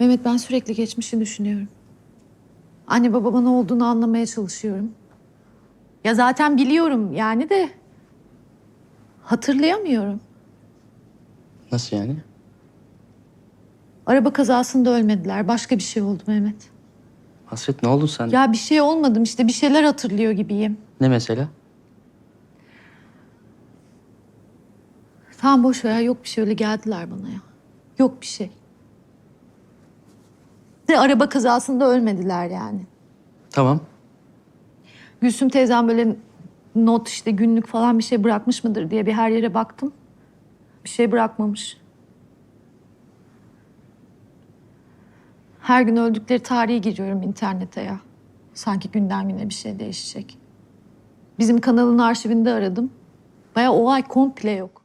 Mehmet ben sürekli geçmişi düşünüyorum. Anne babama ne olduğunu anlamaya çalışıyorum. Ya zaten biliyorum yani de hatırlayamıyorum. Nasıl yani? Araba kazasında ölmediler. Başka bir şey oldu Mehmet. Hasret ne oldu sen? Ya bir şey olmadım işte bir şeyler hatırlıyor gibiyim. Ne mesela? Tamam boş ver ya, yok bir şey öyle geldiler bana ya. Yok bir şey. De araba kazasında ölmediler yani. Tamam. Gülsüm teyzem böyle not işte günlük falan bir şey bırakmış mıdır diye bir her yere baktım. Bir şey bırakmamış. Her gün öldükleri tarihi giriyorum internete ya. Sanki günden güne bir şey değişecek. Bizim kanalın arşivinde aradım. Baya o ay komple yok.